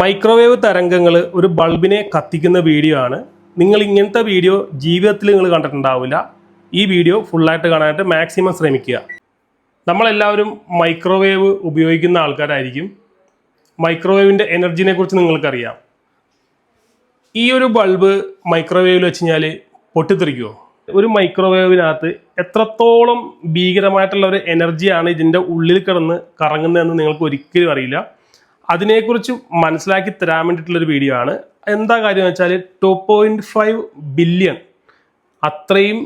Microwave തരംഗങ്ങൾ ഒരു ബൾബിനെ കത്തിക്കുന്ന വീഡിയോ ആണ്. നിങ്ങൾ ഇങ്ങനത്തെ വീഡിയോ ജീവിതത്തിൽ നിങ്ങൾ കണ്ടിട്ടുണ്ടാവില്ല. ഈ വീഡിയോ ഫുള്ളായിട്ട് കാണാനായിട്ട് മാക്സിമം ശ്രമിക്കുക. നമ്മളെല്ലാവരും മൈക്രോവേവ് ഉപയോഗിക്കുന്ന ആൾക്കാരായിരിക്കും. മൈക്രോവേവിന്റെ എനർജിനെ കുറിച്ച് നിങ്ങൾക്കറിയാം. ഈ ഒരു ബൾബ് മൈക്രോവേവിൽ വെച്ച് കഴിഞ്ഞാൽ പൊട്ടിത്തെറിക്കുമോ ഒരു മൈക്രോവേവിനകത്ത് എത്രത്തോളം ഭീകരമായിട്ടുള്ള ഒരു എനർജിയാണ് ഇതിന്റെ ഉള്ളിൽ കിടന്ന് കറങ്ങുന്നതെന്ന് നിങ്ങൾക്ക് ഒരിക്കലും അറിയില്ല. അതിനെക്കുറിച്ച് മനസ്സിലാക്കി തരാൻ വേണ്ടിയിട്ടുള്ളൊരു വീഡിയോ ആണ്. എന്താ കാര്യം എന്ന് വെച്ചാൽ ടു പോയിന്റ് ഫൈവ് ബില്യൺ അത്രയും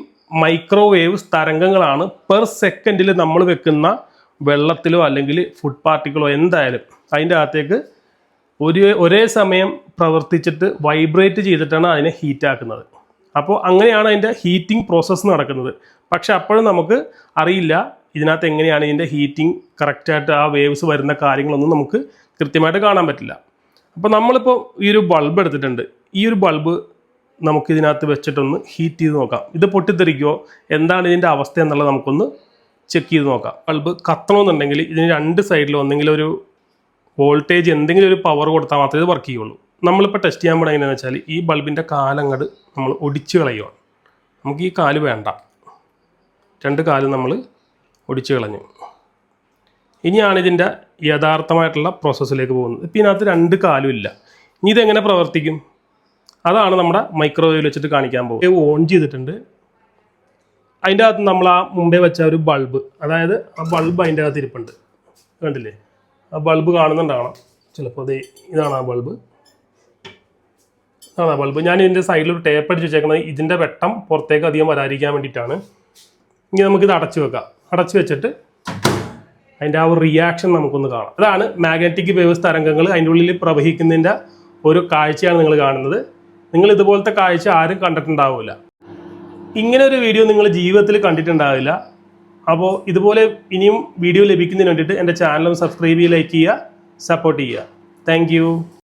മൈക്രോവേവ് തരംഗങ്ങളാണ് പെർ സെക്കൻഡിൽ നമ്മൾ വെക്കുന്ന വെള്ളത്തിലോ അല്ലെങ്കിൽ ഫുഡ് പാർട്ടിക്കിളോ എന്തായാലും. അതിന്റെ അകത്തേക്ക് ഒരു ഒരേ സമയം പ്രവർത്തിച്ചിട്ട് വൈബ്രേറ്റ് ചെയ്തിട്ടാണ് അതിനെ ഹീറ്റാക്കുന്നത് അപ്പോൾ അങ്ങനെയാണ് അതിന്റെ ഹീറ്റിംഗ് പ്രോസസ്സ് നടക്കുന്നത്. പക്ഷെ അപ്പോഴും നമുക്ക് അറിയില്ല ഇതിനകത്ത് എങ്ങനെയാണ് ഇതിന്റെ ഹീറ്റിംഗ് കറക്റ്റായിട്ട് ആ വേവ്സ് വരുന്ന കാര്യങ്ങളൊന്നും നമുക്ക് കൃത്യമായിട്ട് കാണാൻ പറ്റില്ല. അപ്പോൾ നമ്മളിപ്പോൾ ഈ ഒരു ബൾബ് എടുത്തിട്ടുണ്ട്. ഈ ഒരു ബൾബ് നമുക്ക് ഇതിനകത്ത് വെച്ചിട്ടൊന്ന് ഹീറ്റ് ചെയ്ത് നോക്കാം. ഇത് പൊട്ടിത്തെറിക്കുമോ എന്താണ് ഇതിന്റെ അവസ്ഥ എന്നുള്ളത് നമുക്കൊന്ന് ചെക്ക് ചെയ്ത് നോക്കാം. ബൾബ് കത്തണമെന്നുണ്ടെങ്കിൽ ഇതിന് രണ്ട് സൈഡിലും ഒന്നെങ്കിലും ഒരു വോൾട്ടേജ് എന്തെങ്കിലും ഒരു പവർ കൊടുത്താൽ മാത്രമേ ഇത് വർക്ക് ചെയ്യുള്ളൂ. നമ്മളിപ്പോൾ ടെസ്റ്റ് ചെയ്യാൻ പോകുന്നത് എങ്ങനെയാണെന്ന് വെച്ചാൽ ഈ ബൾബിന്റെ കാലങ്ങട് നമ്മൾ ഒടിച്ച് കളയുകയാണ് നമുക്ക് ഈ കാൽ വേണ്ട. രണ്ട് കാലും നമ്മൾ ഒടിച്ച് കളഞ്ഞു. ഇനിയാണ് ഇതിന്റെ യഥാർത്ഥമായിട്ടുള്ള പ്രോസസ്സിലേക്ക് പോകുന്നത്. ഇപ്പം ഇതിനകത്ത് രണ്ട് കാലും ഇല്ല. ഇനി ഇതെങ്ങനെ പ്രവർത്തിക്കും? അതാണ് നമ്മുടെ മൈക്രോവേവിൽ വെച്ചിട്ട് കാണിക്കാൻ പോകും ഓൺ ചെയ്തിട്ടുണ്ട്. അതിന്റെ അകത്ത് നമ്മൾ ആ മുമ്പേ വെച്ച ഒരു ബൾബ് അതായത് ആ ബൾബ് അതിന്റെ അകത്ത് ഇരിപ്പുണ്ട്. കണ്ടില്ലേ? ആ ബൾബ് കാണുന്നുണ്ടാവണം. ചിലപ്പോൾ അതേ ഇതാണ് ആ ബൾബ് ആ ബൾബ് ഞാൻ ഇതിന്റെ സൈഡിൽ ഒരു ടേപ്പ് അടിച്ച് വെച്ചേക്കുന്നത് ഇതിന്റെ വെട്ടം പുറത്തേക്ക് അധികം വരാതിരിക്കാൻ വേണ്ടിയിട്ടാണ്. ഇനി നമുക്കിത് അടച്ചു വെക്കാം. അടച്ചു വെച്ചിട്ട് അതിന്റെ ആ ഒരു റിയാക്ഷൻ നമുക്കൊന്ന് കാണാം. അതാണ് മാഗ്നറ്റിക് വേവ്സ് തരംഗങ്ങൾ അതിന്റെ ഉള്ളിൽ പ്രവഹിക്കുന്നതിന്റെ ഒരു കാഴ്ചയാണ് നിങ്ങൾ കാണുന്നത്. നിങ്ങൾ ഇതുപോലത്തെ കാഴ്ച ആരും കണ്ടിട്ടുണ്ടാവില്ല. ഇങ്ങനെ ഒരു വീഡിയോ നിങ്ങൾ ജീവിതത്തിൽ കണ്ടിട്ടുണ്ടാവില്ല. അപ്പോൾ ഇതുപോലെ ഇനിയും വീഡിയോ ലഭിക്കുന്നതിന് വേണ്ടിയിട്ട് എന്റെ ചാനലും സബ്സ്ക്രൈബ് ചെയ്യുക ലൈക്ക് ചെയ്യുക സപ്പോർട്ട് ചെയ്യുക. താങ്ക്